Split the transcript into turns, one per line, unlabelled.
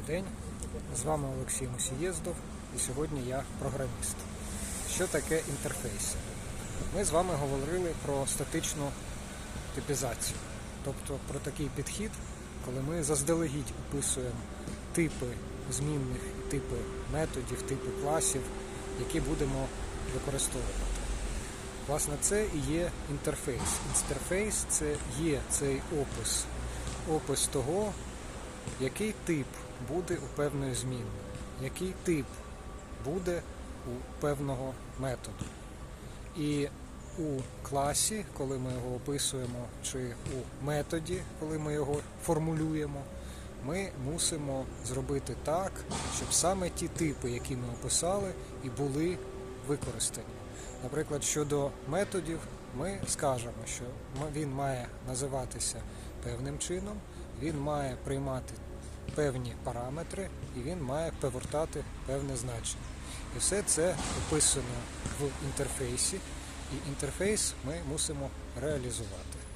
Добрий день. З вами Олексій Мусієздов і сьогодні я програміст. Що таке інтерфейси? Ми з вами говорили про статичну типізацію, тобто про такий підхід, коли ми заздалегідь описуємо типи змінних типи методів, типи класів, які будемо використовувати. Власне, це і є інтерфейс. Інтерфейс це є цей опис, опис того, який тип буде у певної змінної, який тип буде у певного методу. І у класі, коли ми його описуємо, чи у методі, коли ми його формулюємо, ми мусимо зробити так, щоб саме ті типи, які ми описали, і були використані. Наприклад, щодо методів, ми скажемо, що він має називатися певним чином, він має приймати певні параметри і він має повертати певне значення. І все це описано в інтерфейсі, і інтерфейс ми мусимо реалізувати.